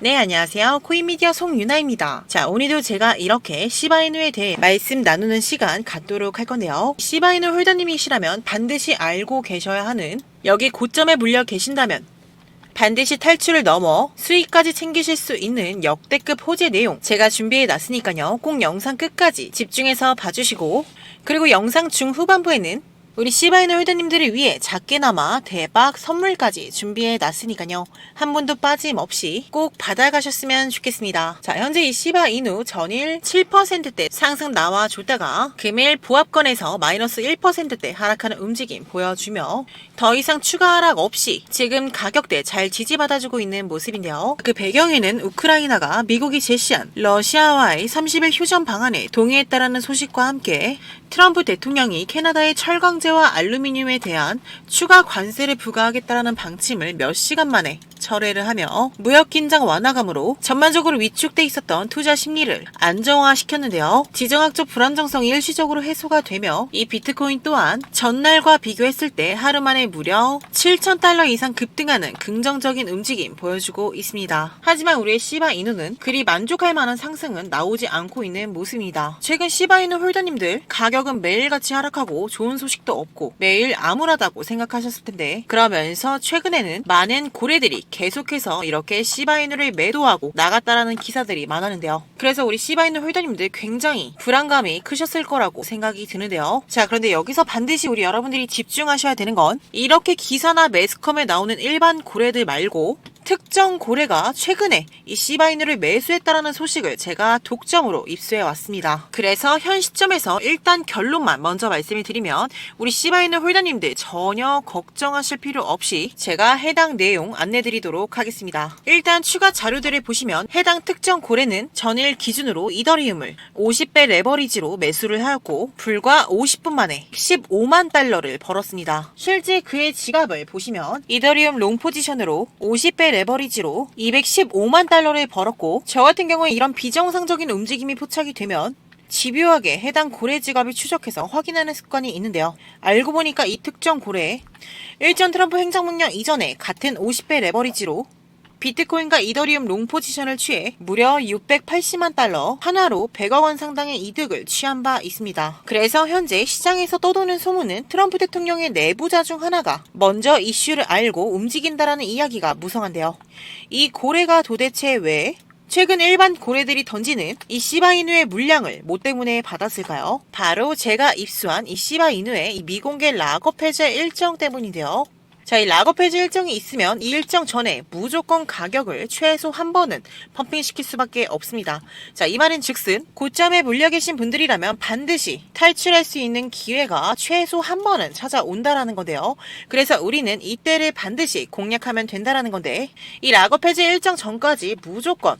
네, 안녕하세요. 코인미디어 송유나입니다. 자, 오늘도 제가 이렇게 시바이누에 대해 말씀 나누는 시간 갖도록 할 건데요. 시바이누 홀더님이시라면 반드시 알고 계셔야 하는 여기 고점에 물려 계신다면 반드시 탈출을 넘어 수익까지 챙기실 수 있는 역대급 호재 내용 제가 준비해 놨으니까요. 꼭 영상 끝까지 집중해서 봐주시고 그리고 영상 중후반부에는 우리 시바이너 홀더님들을 위해 작게나마 대박 선물까지 준비해 놨으니까요. 한 분도 빠짐없이 꼭 받아가셨으면 좋겠습니다. 자, 현재 이 시바 이누 전일 7%대 상승 나와줬다가 금일 보합권에서 마이너스 1%대 하락하는 움직임 보여주며 더 이상 추가 하락 없이 지금 가격대 잘 지지받아주고 있는 모습인데요. 그 배경에는 우크라이나가 미국이 제시한 러시아와의 30일 휴전 방안에 동의했다라는 소식과 함께 트럼프 대통령이 캐나다의 철강제 와 알루미늄에 대한 추가 관세를 부과하겠다라는 방침을 몇 시간 만에 철회를 하며 무역 긴장 완화감으로 전반적으로 위축돼 있었던 투자 심리를 안정화시켰는데요. 지정학적 불안정성이 일시적으로 해소가 되며 이 비트코인 또한 전날과 비교했을 때 하루 만에 무려 7,000달러 이상 급등하는 긍정적인 움직임 보여주고 있습니다. 하지만 우리의 시바 이누는 그리 만족할 만한 상승은 나오지 않고 있는 모습입니다. 최근 시바 이누 홀더님들 가격은 매일같이 하락하고 좋은 소식도 없고 매일 암울하다고 생각하셨을 텐데 그러면서 최근에는 많은 고래들이 계속해서 이렇게 시바이누를 매도하고 나갔다라는 기사들이 많았는데요. 그래서 우리 시바이누 홀더님들 굉장히 불안감이 크셨을 거라고 생각이 드는데요. 자, 그런데 여기서 반드시 우리 여러분들이 집중하셔야 되는 건 이렇게 기사나 매스컴에 나오는 일반 고래들 말고 특정 고래가 최근에 이 시바이누를 매수했다라는 소식을 제가 독점으로 입수해 왔습니다. 그래서 현 시점에서 일단 결론만 먼저 말씀을 드리면 우리 시바이누 홀더님들 전혀 걱정하실 필요 없이 제가 해당 내용 안내 드리도록 하겠습니다. 일단 추가 자료들을 보시면 해당 특정 고래는 전일 기준으로 이더리움을 50배 레버리지로 매수를 하였고 불과 50분 만에 15만 달러를 벌었습니다. 실제 그의 지갑을 보시면 이더리움 롱 포지션으로 50배 레버리지로 215만 달러를 벌었고 저 같은 경우에 이런 비정상적인 움직임이 포착이 되면 집요하게 해당 고래 지갑을 추적해서 확인하는 습관이 있는데요. 알고 보니까 이 특정 고래 일전 트럼프 행정명령 이전에 같은 50배 레버리지로 비트코인과 이더리움 롱 포지션을 취해 무려 680만 달러, 하나로 100억 원 상당의 이득을 취한 바 있습니다. 그래서 현재 시장에서 떠도는 소문은 트럼프 대통령의 내부자 중 하나가 먼저 이슈를 알고 움직인다라는 이야기가 무성한데요. 이 고래가 도대체 왜 최근 일반 고래들이 던지는 이 시바이누의 물량을 뭐 때문에 받았을까요? 바로 제가 입수한 이 시바이누의 이 미공개 락업 해제 일정 때문인데요. 자, 이 락업 해제 일정이 있으면 이 일정 전에 무조건 가격을 최소 한 번은 펌핑시킬 수밖에 없습니다. 자, 이 말은 즉슨 고점에 물려 계신 분들이라면 반드시 탈출할 수 있는 기회가 최소 한 번은 찾아온다라는 건데요. 그래서 우리는 이때를 반드시 공략하면 된다라는 건데 이 락업 해제 일정 전까지 무조건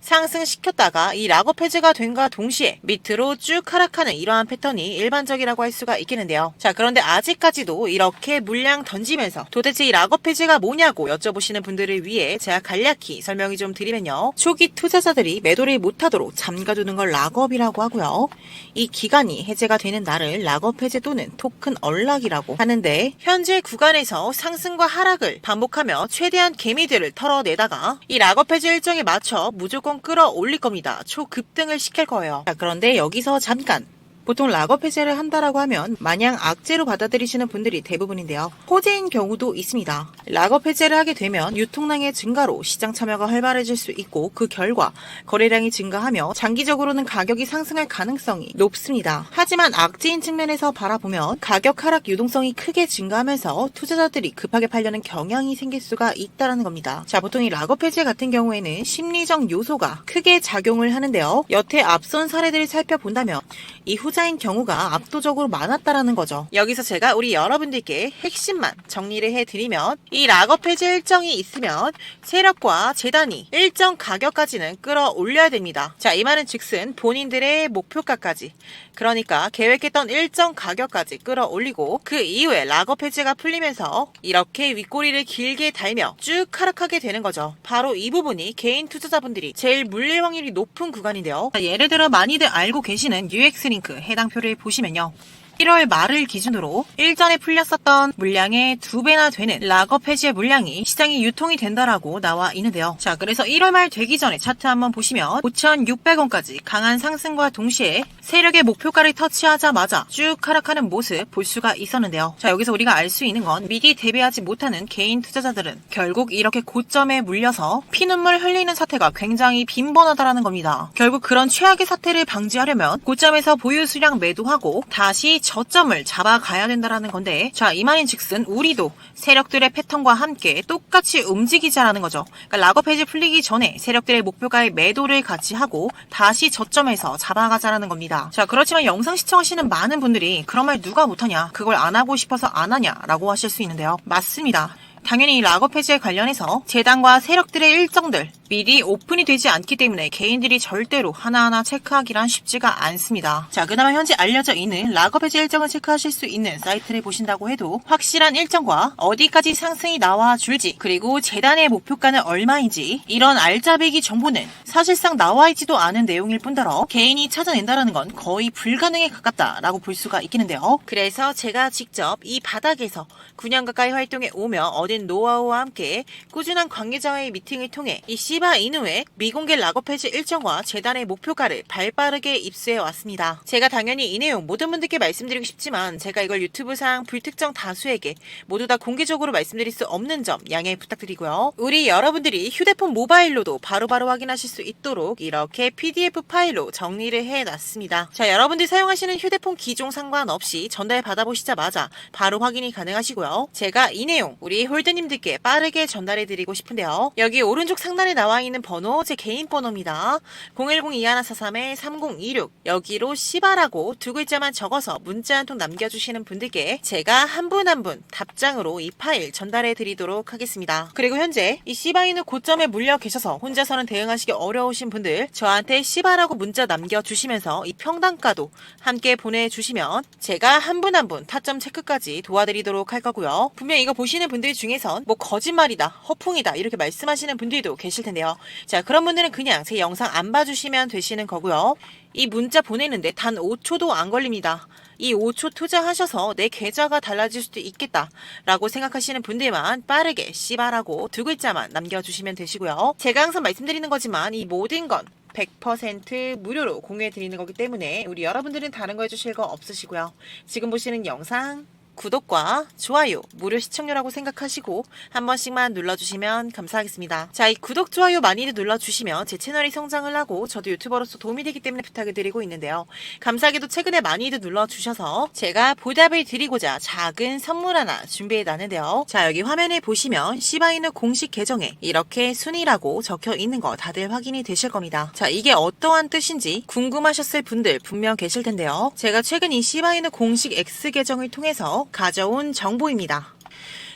상승시켰다가 이 락업 해제가 된과 동시에 밑으로 쭉 하락하는 이러한 패턴이 일반적이라고 할 수가 있겠는데요. 자, 그런데 아직까지도 이렇게 물량 던지면서 도대체 이 락업 해제가 뭐냐고 여쭤보시는 분들을 위해 제가 간략히 설명이 좀 드리면요. 초기 투자자들이 매도를 못하도록 잠가두는 걸 락업이라고 하고요. 이 기간이 해제가 되는 날을 락업 해제 또는 토큰 언락이라고 하는데 현재 구간에서 상승과 하락을 반복하며 최대한 개미들을 털어내다가 이 락업 해제 일정에 맞춰 무조건 끌어올릴 겁니다. 초급등을 시킬 거예요. 자, 그런데 여기서 잠깐 보통 락업 해제를 한다라고 하면 마냥 악재로 받아들이시는 분들이 대부분인데요. 호재인 경우도 있습니다. 락업 해제를 하게 되면 유통량의 증가로 시장 참여가 활발해질 수 있고 그 결과 거래량이 증가하며 장기적으로는 가격이 상승할 가능성이 높습니다. 하지만 악재인 측면에서 바라보면 가격 하락 유동성이 크게 증가하면서 투자자들이 급하게 팔려는 경향이 생길 수가 있다는 겁니다. 자, 보통 이 락업 해제 같은 경우에는 심리적 요소가 크게 작용을 하는데요. 여태 앞선 사례들을 살펴본다면 이후 자인 경우가 압도적으로 많았다라는 거죠. 여기서 제가 우리 여러분들께 핵심만 정리를 해드리면 이 락업 해제 일정이 있으면 세력과 재단이 일정 가격까지는 끌어올려야 됩니다. 자, 이 말은 즉슨 본인들의 목표가까지 그러니까 계획했던 일정 가격까지 끌어올리고 그 이후에 락업 해제가 풀리면서 이렇게 윗꼬리를 길게 달며 쭉 하락하게 되는 거죠. 바로 이 부분이 개인 투자자분들이 제일 물릴 확률이 높은 구간인데요. 자, 예를 들어 많이들 알고 계시는 UX링크 해당 표를 보시면요. 1월 말을 기준으로 일전에 풀렸었던 물량의 두 배나 되는 락업 해지의 물량이 시장에 유통이 된다라고 나와 있는데요. 자, 그래서 1월 말 되기 전에 차트 한번 보시면 5,600원까지 강한 상승과 동시에 세력의 목표가를 터치하자마자 쭉 하락하는 모습 볼 수가 있었는데요. 자, 여기서 우리가 알 수 있는 건 미리 대비하지 못하는 개인 투자자들은 결국 이렇게 고점에 물려서 피눈물 흘리는 사태가 굉장히 빈번하다라는 겁니다. 결국 그런 최악의 사태를 방지하려면 고점에서 보유 수량 매도하고 다시 저점을 잡아가야 된다라는 건데 자, 이 말인 즉슨 우리도 세력들의 패턴과 함께 똑같이 움직이자라는 거죠. 그러니까 락업 해지 풀리기 전에 세력들의 목표가의 매도를 같이 하고 다시 저점에서 잡아가자라는 겁니다. 자, 그렇지만 영상 시청하시는 많은 분들이 그런 말 누가 못하냐, 그걸 안 하고 싶어서 안 하냐라고 하실 수 있는데요. 맞습니다. 당연히 락업 해지에 관련해서 재단과 세력들의 일정들 미리 오픈이 되지 않기 때문에 개인들이 절대로 하나하나 체크하기란 쉽지가 않습니다. 자, 그나마 현재 알려져 있는 락업 해지 일정을 체크하실 수 있는 사이트를 보신다고 해도 확실한 일정과 어디까지 상승이 나와 줄지 그리고 재단의 목표가는 얼마인지 이런 알짜배기 정보는 사실상 나와 있지도 않은 내용일 뿐더러 개인이 찾아낸다라는 건 거의 불가능에 가깝다라고 볼 수가 있겠는데요. 그래서 제가 직접 이 바닥에서 9년 가까이 활동해 오며 얻은 노하우와 함께 꾸준한 관계자와의 미팅을 통해 이 시바 이누의 미공개 락업 해지 일정과 재단의 목표가를 발빠르게 입수해 왔습니다. 제가 당연히 이 내용 모든 분들께 말씀드리고 싶지만 제가 이걸 유튜브상 불특정 다수에게 모두 다 공개적으로 말씀드릴 수 없는 점 양해 부탁드리고요. 우리 여러분들이 휴대폰 모바일로도 바로바로 확인하실 수 있도록 이렇게 PDF 파일로 정리를 해놨습니다. 자, 여러분들 사용하시는 휴대폰 기종 상관없이 전달 받아보시자마자 바로 확인이 가능하시고요. 제가 이 내용 우리 홀드님들께 빠르게 전달해 드리고 싶은데요. 여기 오른쪽 상단에 나와 있는 번호 제 개인 번호입니다. 010-2143-3026 여기로 시바라고 두 글자만 적어서 문자 한 통 남겨주시는 분들께 제가 한 분 한 분 답장으로 이 파일 전달해 드리도록 하겠습니다. 그리고 현재 이 시바인을 고점에 물려 계셔서 혼자서는 대응하시기 어려우신 분들 저한테 시바라고 문자 남겨주시면서 이 평단가도 함께 보내주시면 제가 한 분 한 분 타점 체크까지 도와드리도록 할 거고요. 분명 이거 보시는 분들 중에선 뭐 거짓말이다, 허풍이다 이렇게 말씀하시는 분들도 계실 텐데 요. 자 그런 분들은 그냥 제 영상 안 봐주시면 되시는 거고요. 이 문자 보내는데 단 5초도 안 걸립니다. 이 5초 투자하셔서 내 계좌가 달라질 수도 있겠다 라고 생각하시는 분들만 빠르게 씨바라고 두 글자만 남겨주시면 되시고요. 제가 항상 말씀드리는 거지만 이 모든 건 100% 무료로 공유해 드리는 거기 때문에 우리 여러분들은 다른 거 해주실 거 없으시고요. 지금 보시는 영상 구독과 좋아요, 무료 시청료라고 생각하시고 한 번씩만 눌러주시면 감사하겠습니다. 자, 이 구독, 좋아요 많이들 눌러주시면 제 채널이 성장을 하고 저도 유튜버로서 도움이 되기 때문에 부탁을 드리고 있는데요. 감사하게도 최근에 많이들 눌러주셔서 제가 보답을 드리고자 작은 선물 하나 준비해 놨는데요. 자, 여기 화면에 보시면 시바이누 공식 계정에 이렇게 순위라고 적혀 있는 거 다들 확인이 되실 겁니다. 자, 이게 어떠한 뜻인지 궁금하셨을 분들 분명 계실 텐데요. 제가 최근 이 시바이누 공식 X 계정을 통해서 가져온 정보입니다.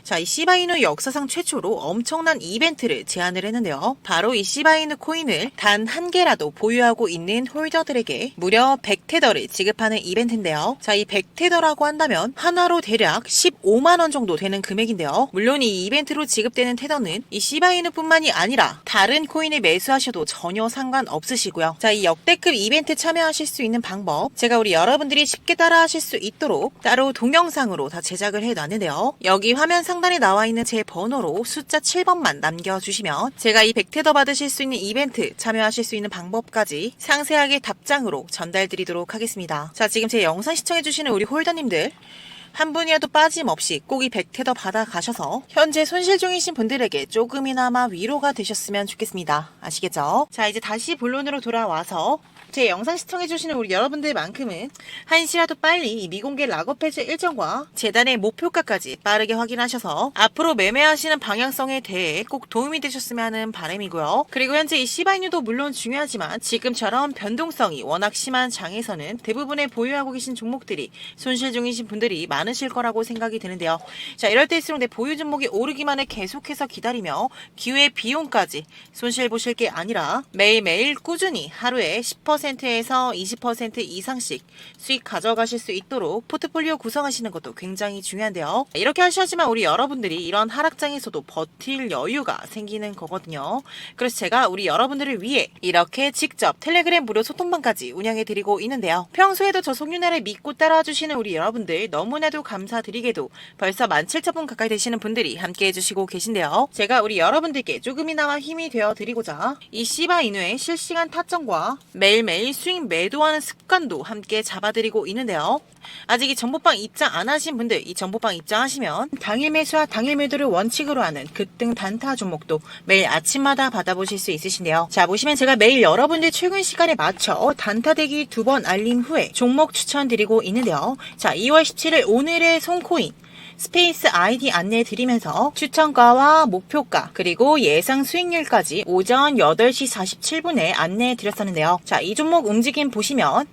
자, 이 시바이누 역사상 최초로 엄청난 이벤트를 제안을 했는데요. 바로 이 시바이누 코인을 단 한 개라도 보유하고 있는 홀더들에게 무려 100테더를 지급하는 이벤트인데요. 자, 이 100테더라고 한다면 하나로 대략 15만 원 정도 되는 금액인데요. 물론 이 이벤트로 지급되는 테더는 이 시바이누뿐만이 아니라 다른 코인을 매수하셔도 전혀 상관없으시고요. 자, 이 역대급 이벤트 참여하실 수 있는 방법 제가 우리 여러분들이 쉽게 따라 하실 수 있도록 따로 동영상으로 다 제작을 해 놨는데요. 여기 화면 상 단에 나와 있는 제 번호로 숫자 7번만 남겨주시면 제가 이 100테더 받으실 수 있는 이벤트 참여하실 수 있는 방법까지 상세하게 답장으로 전달드리도록 하겠습니다. 자, 지금 제 영상 시청해주시는 우리 홀더님들 한 분이라도 빠짐없이 꼭이 100테더 받아가셔서 현재 손실 중이신 분들에게 조금이나마 위로가 되셨으면 좋겠습니다. 아시겠죠? 자, 이제 다시 본론으로 돌아와서 제 영상 시청해주시는 우리 여러분들만큼은 한시라도 빨리 이 미공개 락업 해제 일정과 재단의 목표가까지 빠르게 확인하셔서 앞으로 매매하시는 방향성에 대해 꼭 도움이 되셨으면 하는 바람이고요. 그리고 현재 이 시바인유도 물론 중요하지만 지금처럼 변동성이 워낙 심한 장에서는 대부분의 보유하고 계신 종목들이 손실 중이신 분들이 많으실 거라고 생각이 드는데요. 자, 이럴 때일수록 내 보유 종목이 오르기만을 계속해서 기다리며 기회 비용까지 손실 보실 게 아니라 매일매일 꾸준히 하루에 10% 에서 20% 이상씩 수익 가져가실 수 있도록 포트폴리오 구성하시는 것도 굉장히 중요한데요. 이렇게 하셔야지만 우리 여러분들이 이런 하락장에서도 버틸 여유가 생기는 거거든요. 그래서 제가 우리 여러분들을 위해 이렇게 직접 텔레그램 무료 소통방까지 운영해 드리고 있는데요. 평소에도 저 송윤아를 믿고 따라와 주시는 우리 여러분들 너무나도 감사드리게도 벌써 17,000분 가까이 되시는 분들이 함께 해주시고 계신데요. 제가 우리 여러분들께 조금이나마 힘이 되어 드리고자 이 시바 이누의 실시간 타점과 매일매일 수익 매도하는 습관도 함께 잡아드리고 있는데요. 아직 이 정보방 입장 안 하신 분들 이 정보방 입장하시면 당일 매수와 당일 매도를 원칙으로 하는 급등 단타 종목도 매일 아침마다 받아보실 수 있으신데요. 자 보시면 제가 매일 여러분들 출근 시간에 맞춰 단타 대기 두 번 알림 후에 종목 추천드리고 있는데요. 자 2월 17일 오늘의 손코인 스페이스 아이디 안내 드리면서 추천가와 목표가 그리고 예상 수익률까지 오전 8시 47분에 안내 드렸었는데요. 자, 이 종목 움직임 보시면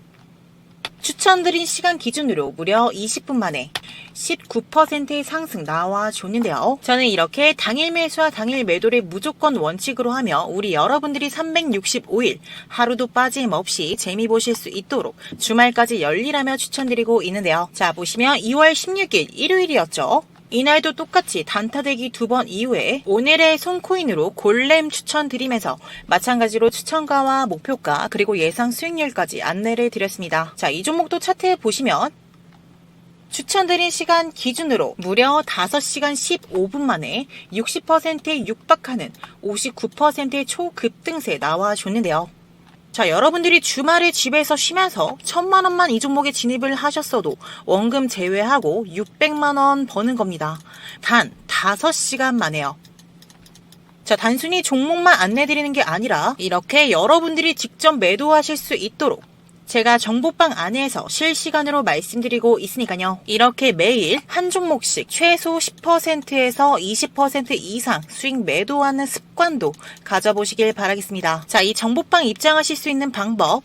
추천드린 시간 기준으로 무려 20분 만에 19%의 상승 나와줬는데요. 저는 이렇게 당일 매수와 당일 매도를 무조건 원칙으로 하며 우리 여러분들이 365일 하루도 빠짐없이 재미 보실 수 있도록 주말까지 열일하며 추천드리고 있는데요. 자, 보시면 2월 16일 일요일이었죠. 이날도 똑같이 단타대기 두 번 이후에 오늘의 손코인으로 골렘 추천드리면서 마찬가지로 추천가와 목표가 그리고 예상 수익률까지 안내를 드렸습니다. 자, 이 종목도 차트에 보시면 추천드린 시간 기준으로 무려 5시간 15분 만에 60%에 육박하는 59%의 초급등세 나와줬는데요. 자, 여러분들이 주말에 집에서 쉬면서 천만 원만 이 종목에 진입을 하셨어도 원금 제외하고 600만 원 버는 겁니다. 단 5시간 만에요. 자, 단순히 종목만 안내드리는 게 아니라 이렇게 여러분들이 직접 매도하실 수 있도록 제가 정보방 안에서 실시간으로 말씀드리고 있으니까요. 이렇게 매일 한 종목씩 최소 10%에서 20% 이상 수익 매도하는 습관도 가져보시길 바라겠습니다. 자, 이 정보방 입장하실 수 있는 방법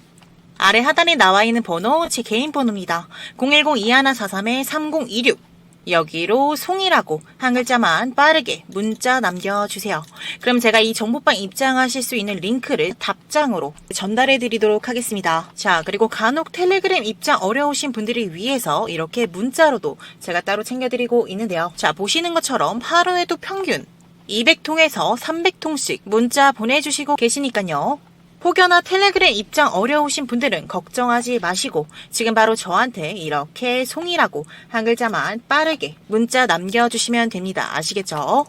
아래 하단에 나와 있는 번호 제 개인 번호입니다. 010-2143-3026 여기로 송이라고 한 글자만 빠르게 문자 남겨주세요. 그럼 제가 이 정보방 입장하실 수 있는 링크를 답장으로 전달해 드리도록 하겠습니다. 자, 그리고 간혹 텔레그램 입장 어려우신 분들을 위해서 이렇게 문자로도 제가 따로 챙겨드리고 있는데요. 자, 보시는 것처럼 하루에도 평균 200통에서 300통씩 문자 보내주시고 계시니까요. 혹여나 텔레그램 입장 어려우신 분들은 걱정하지 마시고 지금 바로 저한테 이렇게 송이라고 한 글자만 빠르게 문자 남겨주시면 됩니다. 아시겠죠?